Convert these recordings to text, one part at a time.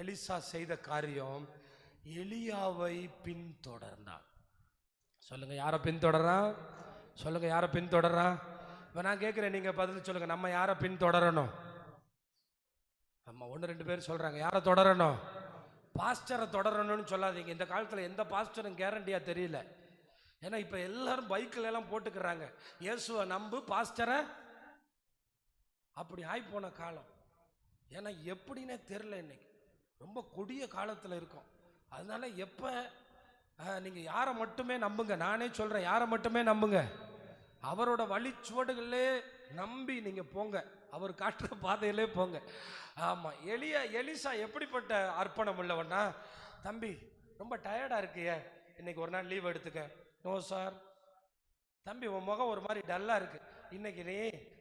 Elisha செய்த காரியம் எலியாவை பின்தொடர்ந்தான். சொல்லுங்க யாரை பின்தொடரான் சொல்லுங்க யாரை பின்தொடரான் இப்போ நான் கேட்குறேன் நீங்க பதில் சொல்லுங்க நம்ம யாரை பின்தொடரணும்? நம்ம ஒன்று ரெண்டு பேர் சொல்றாங்க யாரை தொடரணும்? பாஸ்டரை தொடரணும்னு சொல்லாதீங்க. இந்த காலத்தில் எந்த பாஸ்டரும் கேரண்டியா தெரியல. ஏன்னா இப்போ எல்லாரும் பைக்கில் எல்லாம் போட்டுக்கிறாங்க. இயேசுவை நம்பு பாஸ்டரை அப்படி ஆகி போன காலம். ஏன்னா எப்படின்னே தெரில இன்னைக்கு. ரொம்ப கொடிய காலத்தில் இருக்கும். அதனால எப்போ நீங்கள் யாரை மட்டுமே நம்புங்க. நானே சொல்கிறேன் யாரை மட்டுமே நம்புங்க. அவரோட வழிச்சுவடுகளே நம்பி நீங்கள் போங்க. அவர் காட்டுற பாதையிலே போங்க. ஆமாம் எளிய எலிசா எப்படிப்பட்ட அர்ப்பணம் உள்ளவனா தம்பி ரொம்ப டயர்டாக இருக்கிய. இன்னைக்கு ஒரு நாள் லீவ் எடுத்துக்க. No sir. தம்பி உன் முகம் ஒரு மாதிரி டல்லாக இருக்குது இன்னைக்கு நீ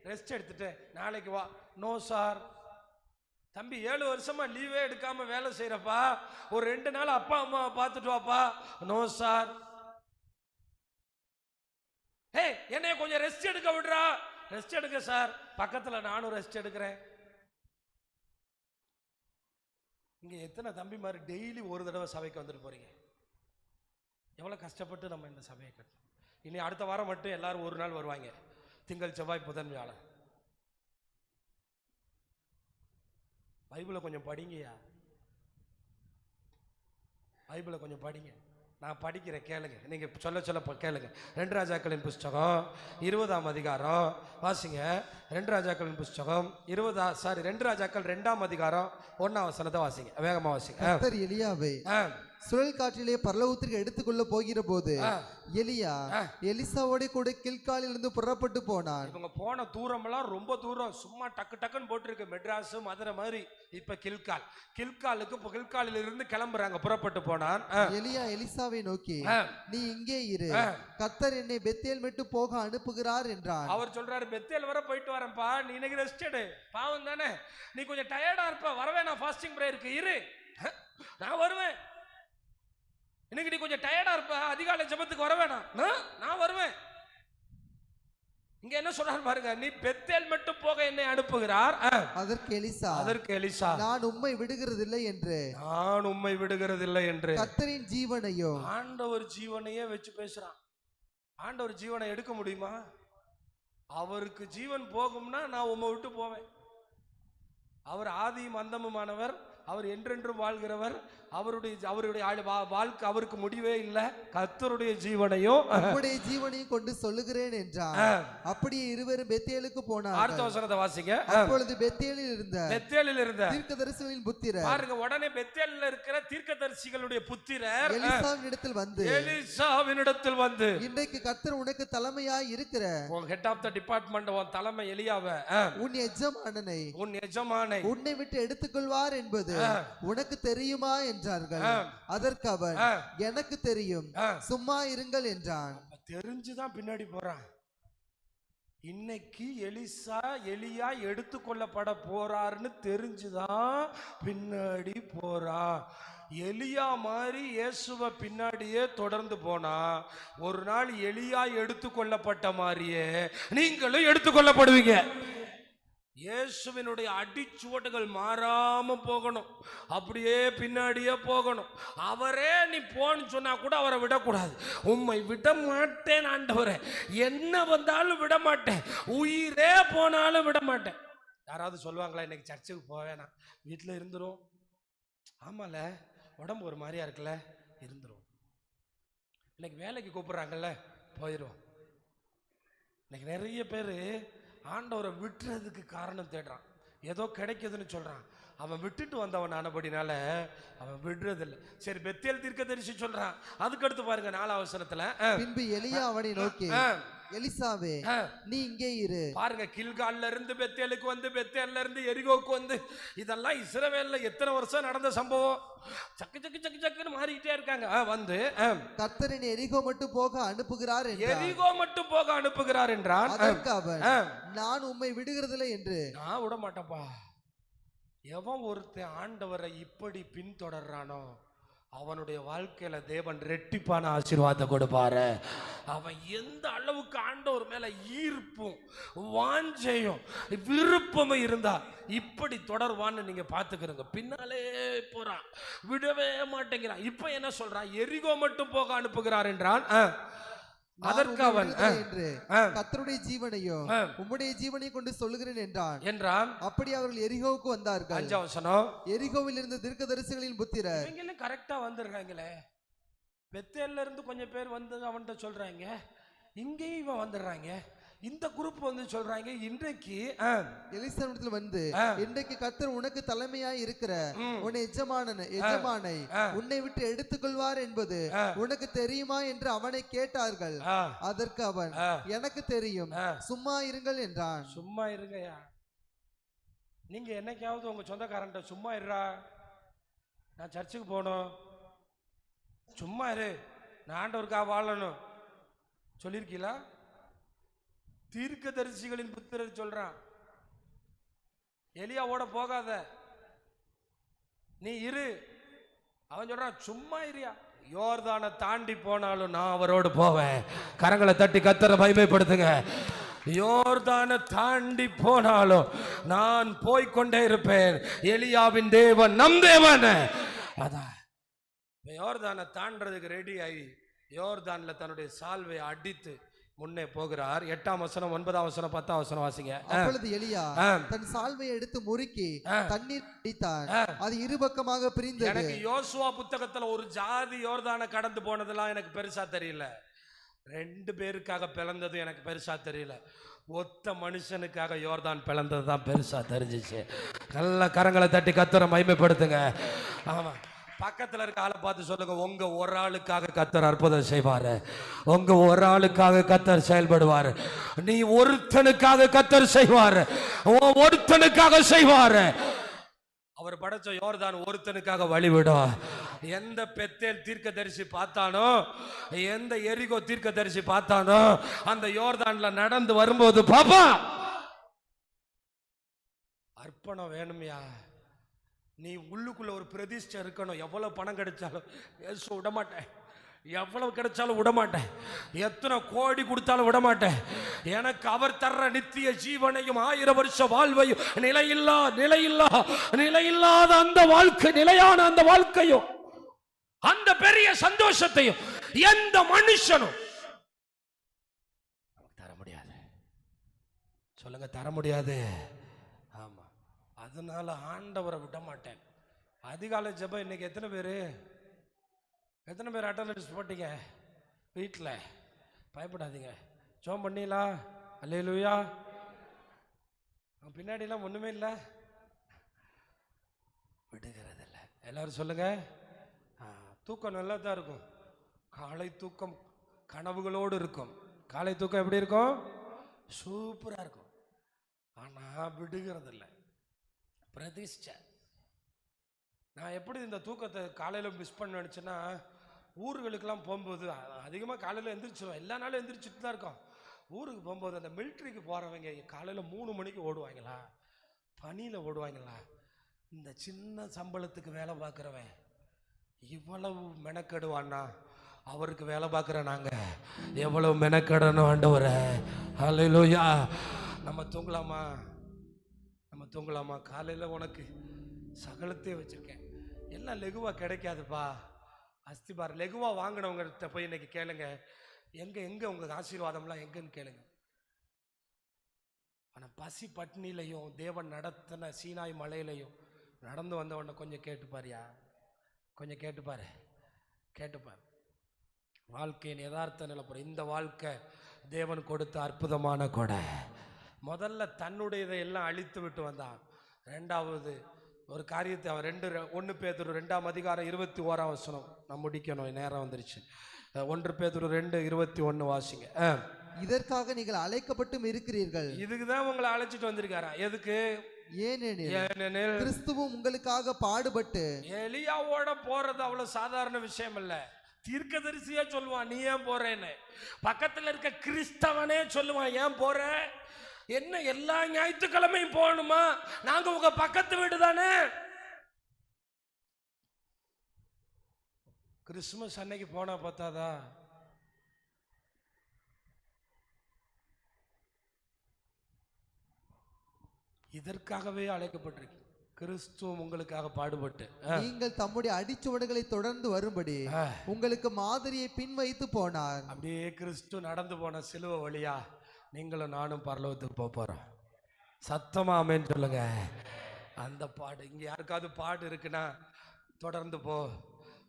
ரெஸ்ட் எடுத்துட்டு நாளைக்கு வா. No sir. தம்பி ஏழு வருஷமா லீவே எடுக்காம வேலை செய்யறப்பா. ஒரு ரெண்டு நாள் அப்பா அம்மாவை பார்த்துட்டு வாப்பா. நோ சார் ஹே என்னைய கொஞ்சம் ரெஸ்ட் எடுக்க விடுறா. ரெஸ்ட் எடுக்க சார் பக்கத்துல நானும் ரெஸ்ட் எடுக்கிறேன். இங்க எத்தனை தம்பி மாதிரி டெய்லி ஒரு தடவை சபைக்கு வந்துட்டு போறீங்க? எவ்வளவு கஷ்டப்பட்டு நம்ம இந்த சபையை கட்டணும். இனி அடுத்த வாரம் மட்டும் எல்லாரும் ஒரு நாள் வருவாங்க. திங்கள் செவ்வாய் புதன் வியாழன். பைபிளை கொஞ்சம் படிங்கய்யா. பைபிளை கொஞ்சம் படிங்க. நான் படிக்கிறேன் கேளுங்க. நீங்க சொல்ல சொல்ல கேளுங்க. ரெண்டு ராஜாக்களின் புஸ்தகம் இருபதாம் அதிகாரம். வாசிங்க. ரெண்டு ராஜாக்களின் புஸ்தகம் இருபதா சாரி ரெண்டு ராஜாக்கள் ரெண்டாம் அதிகாரம் ஒன்னாம் வசனத்தை வாசிங்க. வேகமா வாசிங்க. எலியாவை சுழல் காற்றிலே பரலோகத்திற்கு எடுத்துக்கொள்ள போகிற போது. எலியா. எலிசாவோட கூட கில்காலில் இருந்து புறப்பட்டு போனான். இவங்க போன தூரமெல்லாம் ரொம்ப தூரம் சும்மா டக்கு டக்குன்னு போட்டிருக்கு. மெட்ராஸ் மதுரை மாதிரி இப்ப கில்கால். கில்காலுக்கு இப்போ கில்காலில் இருந்து கிளம்புறாங்க புறப்பட்டு போனான். எலியா எலிசாவை நோக்கி. நீ இங்கே இரு. ஆ. கர்த்தர் என்னை பெத்தேல் விட்டு போக அனுப்புகிறார் என்றான். அவர் சொல்றாரு பெத்தேல் வர போயிட்டு வரேன்ப்பா. நீ இன்னைக்கு ரெஸ்ட் எடு. பாவம் தானே. நீ கொஞ்சம் டயர்டா இருப்ப. வரவே நான் ஃபாஸ்டிங் பிரேயருக்கு இரு. நான் வருவேன். இன்னைக்கு நீ கொஞ்சம் டயர்டா இருப்ப. அதிகாலை ஜெபத்துக்கு வர வேணாம். நான் வருவேன். இங்க என்ன சொல்றாரு பாருங்க. நீ பெத்தேல் மட்டும் போக என்னை அனுப்புகிறார். அதற்கு எலிசா அதற்கு எலிசா. நான் உம்மை விடுகிறதில்லை என்று. நான் உம்மை விடுகிறதில்லை என்று. கர்த்தரின் ஜீவனையும் ஆண்டவர் ஜீவனையே வச்சு பேசுறான். ஆண்டவர் ஜீவனை எடுக்க முடியுமா? அவருக்கு ஜீவன் போகும்னா நான் உம்மை விட்டு போவேன். அவர் ஆதியும் அந்தமுமானவர். அவர் என்றென்றும் வாழ்கிறவர். அவருடைய அவருடைய வாழ்க்கை அவருக்கு முடிவே இல்லை. கர்த்தருடைய ஜீவனையும் உம்முடைய ஜீவனையும் கொண்டு சொல்லுகிறேன் என்றான் ஆ, அப்படியே இருவரும் பெத்தேலுக்கு அடுத்த போனார்கள் வசனத்தை வாசிங்க. அப்பொழுது பெத்தேலில் இருந்த பெத்தேலில் இருந்த தீர்க்கதரிசிகளின் புத்திரர். பாருங்க உடனே பெத்தேலில் இருக்கிற தீர்க்கதரிசிகளுடைய புத்திரர். எலிசாவின் இடத்தில் வந்து எலிசாவினிடத்தில் வந்து இன்றைக்கு கர்த்தர் உனக்கு தலைமையாய் இருக்கிற உன் ஹெட் ஆஃப் த டிபார்ட்மெண்ட் உன் தலைமை எலியாவ. உன் எஜமானனை உன் எஜமானை உன்னை விட்டு எடுத்துக்கொள்வார் என்பது ஆ. உனக்கு தெரியுமா என்றார்கள். அதற்கு அவன். எனக்கு தெரியும். சும்மா இருங்கள் என்றான் தெரிஞ்சுதான் பின்னாடி போறான் இன்னைக்கு எலிசா எலியா எடுத்துக்கொள்ளப்பட போறாருன்னு தெரிஞ்சுதான் பின்னாடி போறான் எலியா மாதிரி இயேசுவ பின்னாடியே தொடர்ந்து போனா ஒரு நாள் எலியா எடுத்துக்கொள்ளப்பட்ட மாதிரியே நீங்களும் எடுத்துக்கொள்ளப்படுவீங்க இயேசுவினுடைய அடிச்சுவட்டுகள் மாறாம போகணும். அப்படியே பின்னாடியே போகணும். அவரே நீ போன்னு சொன்னா கூட அவரை விடக்கூடாது. உண்மை விட மாட்டேன் ஆண்டவரே. என்ன வந்தாலும் விட மாட்டேன். உயிரே போனாலும் விட மாட்டேன். யாராவது சொல்லுவாங்களா இன்னைக்கு சர்ச்சுக்கு போவேனா வீட்டில் இருந்துரும். ஆமால உடம்பு ஒரு மாதிரியா இருக்குல்ல? இருந்துரும். இன்னைக்கு வேலைக்கு கூப்பிடுறாங்கல்ல? போயிடும் இன்னைக்கு நிறைய பேர் ஆண்டவரை விட்டுறதுக்கு காரணம் தேடுறான். ஏதோ கிடைக்குதுன்னு சொல்றான். அவன் விட்டுட்டு வந்தவன் ஆனபடினால அவன் விடுறதில்லை. சரி பெத்தேல் தீர்க்கதரிசி சொல்றான். அதுக்கு அடுத்து பாருங்க நாலாவது வசனத்துல ஆ, பின்பு எலியா அவனை நோக்கி எலிசாவே. நீ இங்கே இரு. பாருங்க கில்கால்ல இருந்து பெத்தேலுக்கு வந்து பெத்தேல்ல இருந்து எரிகோக்கு வந்து இதெல்லாம் இஸ்ரவேல்ல எத்தனை வருஷம் நடந்த சம்பவம்? சக்கு சக்கு சக்கு சக்குன்னு மாறிக்கிட்டே இருக்காங்க. வந்து கர்த்தரின் எரிகோ மட்டும் போக அனுப்புகிறார் எரிகோ மட்டும் போக அனுப்புகிறார் என்றான். நான் உம்மை விடுகிறதில்லை என்று. நான் விட மாட்டேன்ப்பா எவன் ஒருத்தன் ஆண்டவரை இப்படி பின்தொடர்றானோ அவனுடைய வாழ்க்கையில தேவன் ரெட்டிப்பான ஆசீர்வாதத்தை கொடுப்பாரு. அவன் எந்த அளவுக்கு ஆண்டவர் மேல ஈர்ப்பும் வாஞ்சையும் விருப்பமும் இருந்தா இப்படி தொடர்வான்னு நீங்க பாத்துக்கிறங்க பின்னாலே போறான். விடவே மாட்டேங்கிறான். இப்ப என்ன சொல்றான்? எரிகோ மட்டும் போக அனுப்புகிறார் என்றான். ஆ. அதற்கு அவன் என்று ஆ. கர்த்தருடைய ஜீவனையும். உம்முடைய ஜீவனை கொண்டு சொல்லுகிறேன் என்றான். என்றான். அப்படி அவர்கள் எரிகோவுக்கு வந்தார்கள். அஞ்சாம் வசனம் எரிகோவில் இருந்த தீர்க்கதரிசிகளின் புத்திரர். இவங்களும் கரெக்டா வந்துடுறாங்களே பெத்தேல்ல இருந்து கொஞ்சம் பேர் வந்து அவன்கிட்ட சொல்றாங்க. இங்கேயும் இவன் வந்துடுறாங்க. இந்த குரூப் வந்து சொல்றாங்க இன்றைக்கு எலிசனிடத்தில் வந்து. இன்றைக்கு கர்த்தர் உனக்கு தலைமையாய் இருக்கிற. உன் எஜமானன் எஜமானை. உன்னை விட்டு எடுத்துக்கொள்வார் என்பது. உனக்கு தெரியுமா என்று அவனை கேட்டார்கள் அதற்கு அவன் எனக்கு தெரியும். சும்மா இருங்கள் என்றான் சும்மா இருங்கய்யா நீங்க என்னைக்காவது உங்க சொந்தக்காரன்ட்ட சும்மா இருடா நான் சர்ச்சுக்கு போகணும் சும்மா இரு நான் ஆண்டவருக்காக வாழணும் சொல்லியிருக்கீங்களா தீர்க்கதரிசிகளின் புத்திரர் சொல்றான் எலியாவோட போகாத. நீ இரு. அவன் சொல்றான் சும்மா இரியா. யோர்தானை தாண்டி போனாலும் நான் அவரோடு போவேன். கரங்களை தட்டி கத்தரை மகிமைப்படுத்துங்க. யோர்தானை தாண்டி போனாலும் நான் போய்க்கொண்டே இருப்பேன். எலியாவின் தேவன் நம் தேவன். அதான். யோர்தானை தாண்டதுக்கு ரெடி ஆகி யோர்தான்ல தன்னுடைய சால்வை அடித்து முன்னே போகிறார். எட்டாம் வசனம் ஒன்பதாம் வசனம் பத்தாம் வசனம் வாசிங்க. அப்பொழுது எலியா. தன் சால்வையை எடுத்து முறுக்கி. தண்ணீர் அடித்தான். ஆ. அது இருபக்கமாக பிரிந்தது. எனக்கு யோசுவா புத்தகத்துல ஒரு ஜாதி யோர்தானை கடந்து போனதெல்லாம் எனக்கு பெருசா தெரியல. ரெண்டு பேருக்காக பிளந்தது எனக்கு பெருசா தெரியல. ஒத்த மனுஷனுக்காக யோர்தான் பிளந்தது தான் பெருசா தெரிஞ்சிச்சு. நல்ல கரங்களை தட்டி கத்தரை மகிமைப்படுத்துங்க. ஆமா. பக்கத்தில் இருக்க ஆளை பார்த்து சொல்லுங்க உங்க ஒரு ஆளுக்காக கத்தர் அற்புதம் செய்வார். உங்க ஒரு ஆளுக்காக கத்தர் செயல்படுவார். நீ ஒருத்தனுக்காக கத்தர் செய்வார். ஒருத்தனுக்காக செய்வார். அவர் படைச்ச யோர்தான் ஒருத்தனுக்காக வழிவிடும். எந்த பெத்தேல் தீர்க்க தரிசி பார்த்தானோ எந்த எரிகோ தீர்க்க தரிசி பார்த்தானோ அந்த யோர்தான்ல நடந்து வரும்போது பாப்பா அர்ப்பணம் வேணும்யா. நீ உள்ளுக்குள்ள ஒரு பிரதிஷ்டை இருக்கணும். எவ்வளோ பணம் கிடைச்சாலும் ஏசு விடமாட்டேன். எவ்வளவு கிடைச்சாலும் விட மாட்டேன் எத்தனை கோடி கொடுத்தாலும் விடமாட்டேன். எனக்கு அவர் தர்ற நித்திய ஜீவனையும் ஆயிரம் வருஷ வாழ்வையும் நிலையில்லா நிலையில்லா நிலையில்லாத அந்த வாழ்க்கை நிலையான அந்த வாழ்க்கையும் அந்த பெரிய சந்தோஷத்தையும் எந்த மனுஷனும் தர முடியாது. சொல்லுங்க தர முடியாது. அதனால் ஆண்டவரை விட மாட்டேன் அதிகாலை ஜெபம் இன்னைக்கு எத்தனை பேர்? எத்தனை பேர் அட்டண்டன்ஸ் போட்டீங்க? வீட்டில் பயப்படாதீங்க. ஜோம் பண்ணிடலாம் அல்லையிலுயா பின்னாடிலாம் ஒன்றுமே இல்லை. விடுகிறதில்ல. இல்லை எல்லாரும் சொல்லுங்க. தூக்கம் நல்லா தான் இருக்கும். காலை தூக்கம் கனவுகளோடு இருக்கும். காலை தூக்கம் எப்படி இருக்கும்? சூப்பராக இருக்கும். ஆனால் விடுகிறதில்லை. பிரதிஷ்டை. நான் எப்படி இந்த தூக்கத்தை காலையில் மிஸ் பண்ண நினச்சேன்னா ஊர்களுக்கெல்லாம் போகும்போது அதிகமாக காலையில் எந்திரிச்சிருவோம் எல்லா நாளும் எந்திரிச்சிட்டு தான் இருக்கோம். ஊருக்கு போகும்போது அந்த மிலிட்ரிக்கு போகிறவங்க காலையில் மூணு மணிக்கு ஓடுவாங்களா? பனியில் ஓடுவாங்களா? இந்த சின்ன சம்பளத்துக்கு வேலை பார்க்குறவன் இவ்வளவு மெனக்கெடுவான்னா அவருக்கு வேலை பார்க்குற நாங்கள் எவ்வளவு மெனக்கெடணும் ஆண்டவரை. ஹalleluya நம்ம தூங்கலாமா? தூங்கலாமா? காலையில் உனக்கு சகலத்தையும் வச்சுருக்கேன். எல்லாம் லெகுவாக கிடைக்காதுப்பா. அஸ்திபார் லெகுவாக வாங்கினவங்கிட்ட போய் இன்னைக்கு கேளுங்க. எங்கே எங்கே உங்கள் ஆசீர்வாதம்லாம் எங்கேன்னு கேளுங்க. ஆனால் பசி பட்னிலையும் தேவன் நடத்தின சீனாய் மலையிலையும் நடந்து வந்தவன கொஞ்சம் கேட்டுப்பாரியா கொஞ்சம் கேட்டுப்பார் கேட்டுப்பார் வாழ்க்கையின் யதார்த்த நிலப்பரம் இந்த வாழ்க்கை தேவன் கொடுத்த அற்புதமான கொடை. முதல்ல தன்னுடையதை எல்லாம் அழித்து விட்டு வந்தான். ரெண்டாவது ஒரு காரியத்தை அவன் ரெண்டு ஒன்று பேதுரு ரெண்டாம் அதிகாரம் இருபத்தி ஓராம் வசனம். நான் முடிக்கணும் நேரம் வந்துருச்சு. ஒன்று பேதுரு ரெண்டு இருபத்தி ஒன்று வாசிங்க. ஆ. இதற்காக நீங்கள் அழைக்கப்பட்டும் இருக்கிறீர்கள். இதுக்கு தான் உங்களை அழைச்சிட்டு வந்திருக்காரா? எதுக்கு? ஏனெனில் கிறிஸ்துவும் உங்களுக்காக பாடுபட்டு எலியாவோட போறது அவ்வளவு சாதாரண விஷயம் இல்ல. தீர்க்கதரிசியே சொல்லுவான் நீ ஏன் போறேன்னு? பக்கத்துல இருக்க கிறிஸ்தவனே சொல்லுவான் ஏன் போற? என்ன எல்லா ஞாயிற்றுக்கிழமையும் போகணுமா? நாங்க உங்க பக்கத்து வீடு தானே கிறிஸ்துமஸ் அன்னைக்கு போனா பார்த்தாதா இதற்காகவே அழைக்கப்பட்டிருக்கு. கிறிஸ்துவம் உங்களுக்காக பாடுபட்டு நீங்கள் தம்முடைய அடிச்சுவடுகளை தொடர்ந்து வரும்படி. உங்களுக்கு மாதிரியை பின் வைத்து போனார். அப்படியே கிறிஸ்து நடந்து போன சிலுவை வழியா நீங்களும் நானும் பரலோகத்துக்கு போக போகிறோம் சத்தமாக அமைன்னு சொல்லுங்க. அந்த பாடு இங்கே யாருக்காவது பாடு இருக்குன்னா தொடர்ந்து போ.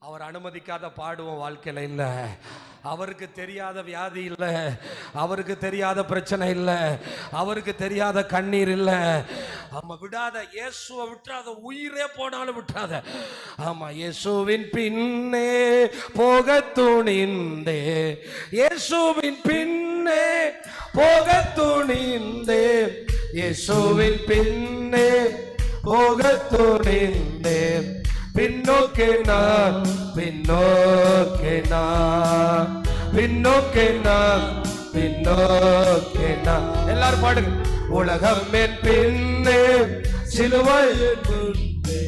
அவர் அனுமதிக்காத பாடுவோம் வாழ்க்கையில் இல்லை. அவருக்கு தெரியாத வியாதி இல்லை. அவருக்கு தெரியாத பிரச்சனை இல்லை. அவருக்கு தெரியாத கண்ணீர் இல்லை. ஆமாம் விடாத. இயேசுவை விட்டுறாத. உயிரே போனாலும் விட்டுறாத. ஆமா இயேசுவின் பின்னே போக துணிந்தே. இயேசுவின் பின்னே போக துணிந்தேன் இயேசுவின் பின்னே போக துணிந்தேன் பின்னோக்கே நான் பின்னோக்கே நான். பின்னோக்கே நான் பின்னோக்கே நான். எல்லாரும் பாடுங்க. உலகம் என் பின்னே சிலுவை முன்னே.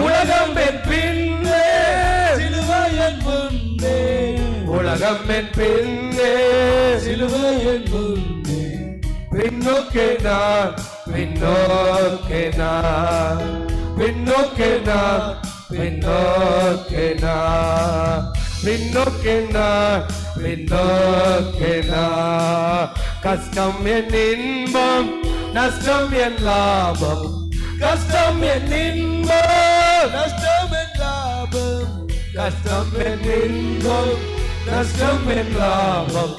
உலகம் என் பின்னே சிலுவை முன்னே. உலகம் என் பின்னே சிலுவை முன்னே பின்னோக்கே நான் பின்னோக்கே நான் பின்னோக்கே நான் பின்னோக்கே நான் பின்னோக்கே நான் பின்னோக்கே நான். கஷ்டம் என் இன்பம் நஷ்டம் என் லாபம் கஷ்டம் என் இன்பம் நஷ்டம் என் லாபம் கஷ்டம் என் இன்பம் நஷ்டம் என் லாபம்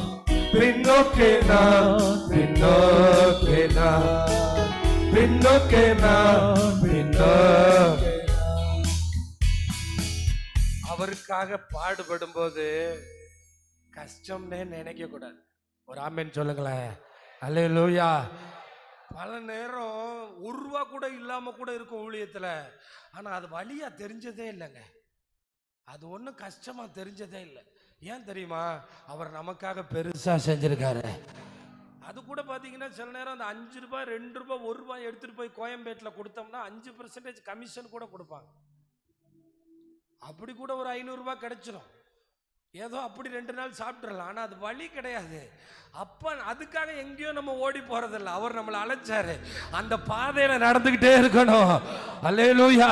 பின்னோக்கே நான் பின்னோக்கே நான் பின்னோக்கே நான் பின்னோக்கே அவருக்காக பாடுபடும் போது கஷ்டம்னே நினைக்க கூடாது. ஒரு ஆமேன் சொல்லுங்களேன். அல்லே லூயா பல நேரம் ஒரு ரூபா கூட இல்லாமல் கூட இருக்கும் ஊழியத்தில். ஆனால் அது வழியாக தெரிஞ்சதே இல்லைங்க. அது ஒன்றும் கஷ்டமாக தெரிஞ்சதே இல்லை. ஏன் தெரியுமா? அவர் நமக்காக பெருசாக செஞ்சிருக்காரு. அது கூட பார்த்தீங்கன்னா சில நேரம் அந்த அஞ்சு ரூபாய் ரெண்டு ரூபாய் ஒரு ரூபாய் எடுத்துகிட்டு போய் கோயம்பேட்டில் கொடுத்தோம்னா அஞ்சு பர்சன்டேஜ் கமிஷன் கூட கொடுப்பாங்க. அப்படி கூட ஒரு ஐநூறுரூபா கிடைச்சிடும் ஏதோ அப்படி ரெண்டு நாள் சாப்பிட்றலாம் ஆனால் அது வழி கிடையாது. அப்போ அதுக்காக எங்கேயோ நம்ம ஓடி போகிறதில்ல அவர் நம்மளை அழைச்சாரு. அந்த பாதையில் நடந்துக்கிட்டே இருக்கணும். அல்லேலூயா.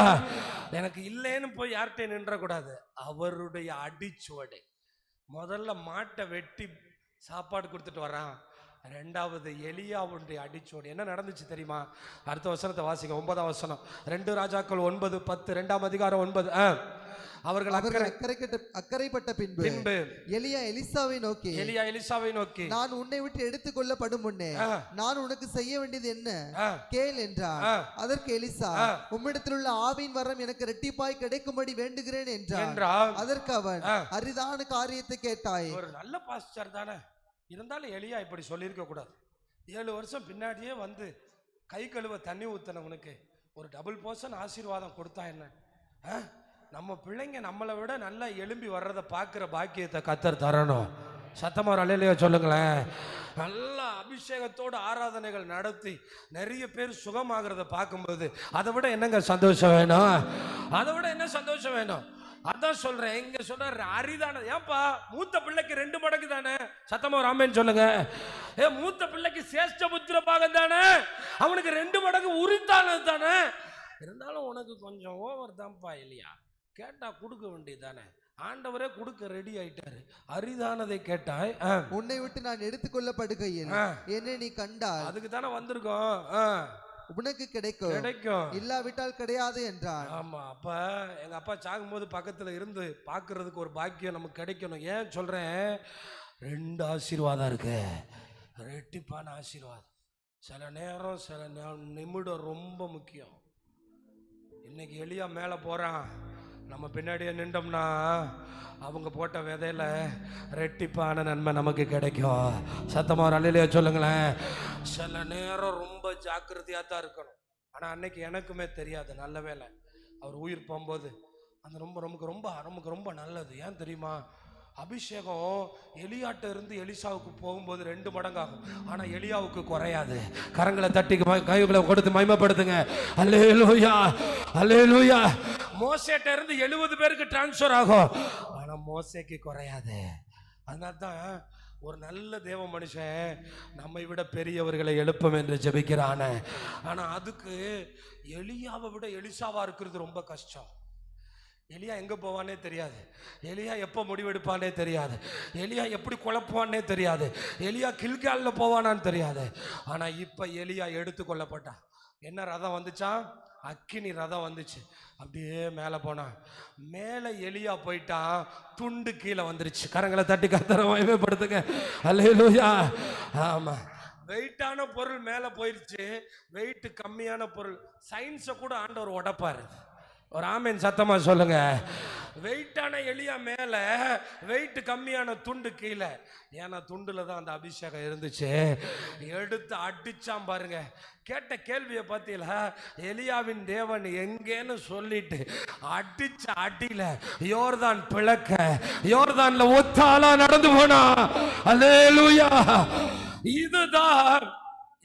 எனக்கு இல்லைன்னு போய் யார்கிட்டையும் நின்றக்கூடாது. அவருடைய அடிச்சுவடை. முதல்ல மாட்டை வெட்டி சாப்பாடு கொடுத்துட்டு வரான். ரெண்டாவது எலியாவுடைய அடிச்சோடு என்ன நடந்துச்சு தெரியுமா? அடுத்த வசனத்தை வாசிங்க. ஒன்பதாம் வசனம். ரெண்டு ராஜாக்கள் ஒன்பது பத்து ரெண்டாம் அதிகாரம் ஒன்பது. ஆ. அவர்கள் அவர்கள் அக்கறை அக்கறை அக்கறைப்பட்ட பின்பு பின்பு. எலியா எலிசாவை நோக்கி எலியா எலிசாவை நோக்கி. நான் உன்னை விட்டு எடுத்துக்கொள்ளப்படும் முன்னே ஆ. நான் உனக்கு செய்ய வேண்டியது என்ன? கேள் என்றார். அதற்கு எலிசா. உம்மிடத்தில் உள்ள ஆவின் வரம் எனக்கு ரெட்டிப்பாய் கிடைக்கும்படி வேண்டுகிறேன் என்றார் அதற்கு அவன். அரிதான காரியத்தை கேட்டாய் ஒரு நல்ல பாஸ்டர் தானே. இருந்தாலும் எளியா இப்படி சொல்லியிருக்க கூடாது. ஏழு வருஷம் பின்னாடியே வந்து கை கழுவ தண்ணி ஊற்றினவனுக்கு ஒரு டபுள் போர்ஷன் ஆசீர்வாதம் கொடுத்தா என்ன? ஆ? நம்ம பிள்ளைங்க நம்மளை விட நல்லா எலும்பி வர்றதை பார்க்குற பாக்கியத்தை கத்தர் தரணும். சத்தமா அலையிலையோ சொல்லுங்களேன். நல்லா அபிஷேகத்தோடு ஆராதனைகள் நடத்தி நிறைய பேர் சுகமாகிறத பார்க்கும்போது அதை விட என்னங்க சந்தோஷம் வேணும்? அதை விட என்ன சந்தோஷம் வேணும்? அதான் சொல்றேன். இங்க சொல்ற அரிதான ஏன்பா மூத்த பிள்ளைக்கு ரெண்டு மடங்கு தானே? சத்தமா ராமேன்னு சொல்லுங்க. ஏ மூத்த பிள்ளைக்கு சேஷ்ட புத்திர பாகம் தானே? அவனுக்கு ரெண்டு மடங்கு உரித்தானது தானே? இருந்தாலும் உனக்கு கொஞ்சம் ஓவர் தான்ப்பா இல்லையா? கேட்டா கொடுக்க வேண்டியது தானே ஆண்டவரே கொடுக்க ரெடி ஆயிட்டாரு. அரிதானதை கேட்டாய் உன்னை விட்டு நான் எடுத்துக்கொள்ளப்படுகையில். என்னை நீ கண்டால் அதுக்கு தானே வந்திருக்கோம் உனக்கு கிடைக்கும். கிடைக்கும். இல்லாவிட்டால் கிடையாது என்றான். ஆமா அப்ப எங்க அப்பா சாகும்போது பக்கத்துல இருந்து பார்க்கிறதுக்கு ஒரு பாக்கியம் நமக்கு கிடைக்கணும். ஏன் சொல்றேன்? ரெண்டு ஆசீர்வாதம் இருக்கு. ரெட்டிப்பான ஆசீர்வாதம். சில நேரம் சில நிமிடம் ரொம்ப முக்கியம். இன்னைக்கு எலியா மேலே போறான். நம்ம பின்னாடியே நின்றோம்னா அவங்க போட்ட விதையில ரெட்டிப்பான நன்மை நமக்கு கிடைக்கும். சத்தமாக ஒரு அலையிலையா சொல்லுங்களேன். சில நேரம் ரொம்ப ஜாக்கிரதையாக தான் இருக்கணும். ஆனால் அன்னைக்கு எனக்குமே தெரியாது நல்ல வேலை அவர் உயிர் போகும்போது அந்த ரொம்ப ரொம்ப ரொம்ப நமக்கு ரொம்ப நல்லது. ஏன் தெரியுமா? அபிஷேகம் எலியாட்ட இருந்து எலிசாவுக்கு போகும்போது ரெண்டு மடங்காகும். ஆனா எலியாவுக்கு குறையாது. கரங்களை தட்டி கைகளை கொடுத்து மயமப்படுத்துங்க அல்லே லூயா அல்லே லூயா மோசேட்ட இருந்து எழுபது பேருக்கு டிரான்ஸ்ஃபர் ஆகும். ஆனா மோசேக்கு குறையாது. அதனால தான் ஒரு நல்ல தேவ மனுஷன் நம்மை விட பெரியவர்களை எழுப்பும் என்று ஜபிக்கிறான. ஆனா அதுக்கு எலியாவை விட எலிசாவா இருக்கிறது ரொம்ப கஷ்டம். எலியா எங்கே போவானே தெரியாது. எலியா எப்போ முடிவெடுப்பானே தெரியாது. எலியா எப்படி குழப்புவானே தெரியாது. எலியா கில்காலில் போவானான்னு தெரியாது. ஆனால் இப்போ எலியா எடுத்து கொள்ளப்பட்டான் என்ன ரதம் வந்துச்சான் அக்கினி ரதம் வந்துச்சு. அப்படியே மேலே போனான் மேலே எலியா போயிட்டான் துண்டு கீழே வந்துருச்சு. கரங்களை தட்டி கத்தர மயமைப்படுத்துங்க அல்லையா ஆமாம் வெயிட்டான பொருள் மேலே போயிடுச்சு வெயிட்டு கம்மியான பொருள். சயின்ஸை கூட ஆண்டவர் உடப்பாரு. ஒரு ஆமேன் சத்தமாக சொல்லுங்க. வெயிட்டான எலியா மேலே வெயிட் கம்மியான துண்டு கீழே. ஏன்னா துண்டில் தான் அந்த அபிஷேகம் இருந்துச்சு. எடுத்து அடிச்சான் பாருங்க. கேட்ட கேள்வியை பார்த்தீங்களா? எலியாவின் தேவன் எங்கேன்னு சொல்லிட்டு அடிச்ச அடியில யோர்தான் பிளக்க யோர்தான்ல ஒத்தாளா நடந்து போனா? அல்லேலூயா! இதுதான்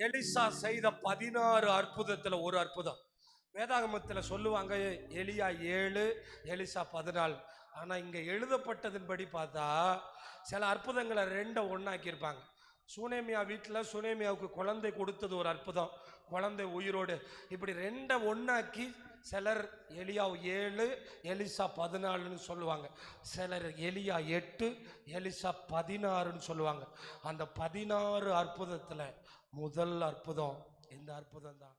எலிசா செய்த பதினாறு அற்புதத்தில் ஒரு அற்புதம். வேதாகமத்தில் சொல்லுவாங்க எலியா ஏழு எலிசா பதினாலு. ஆனால் இங்கே எழுதப்பட்டதின்படி பார்த்தா சில அற்புதங்களை ரெண்டை ஒன்றாக்கியிருப்பாங்க சுனேமியா வீட்டில் சுனேமியாவுக்கு குழந்தை கொடுத்தது ஒரு அற்புதம். குழந்தை உயிரோடு. இப்படி ரெண்டை ஒன்றாக்கி சிலர் எலியா ஏழு எலிசா பதினாலுன்னு சொல்லுவாங்க. சிலர் எலியா எட்டு எலிசா பதினாறுன்னு சொல்லுவாங்க. அந்த பதினாறு அற்புதத்தில் முதல் அற்புதம் இந்த அற்புதம் தான்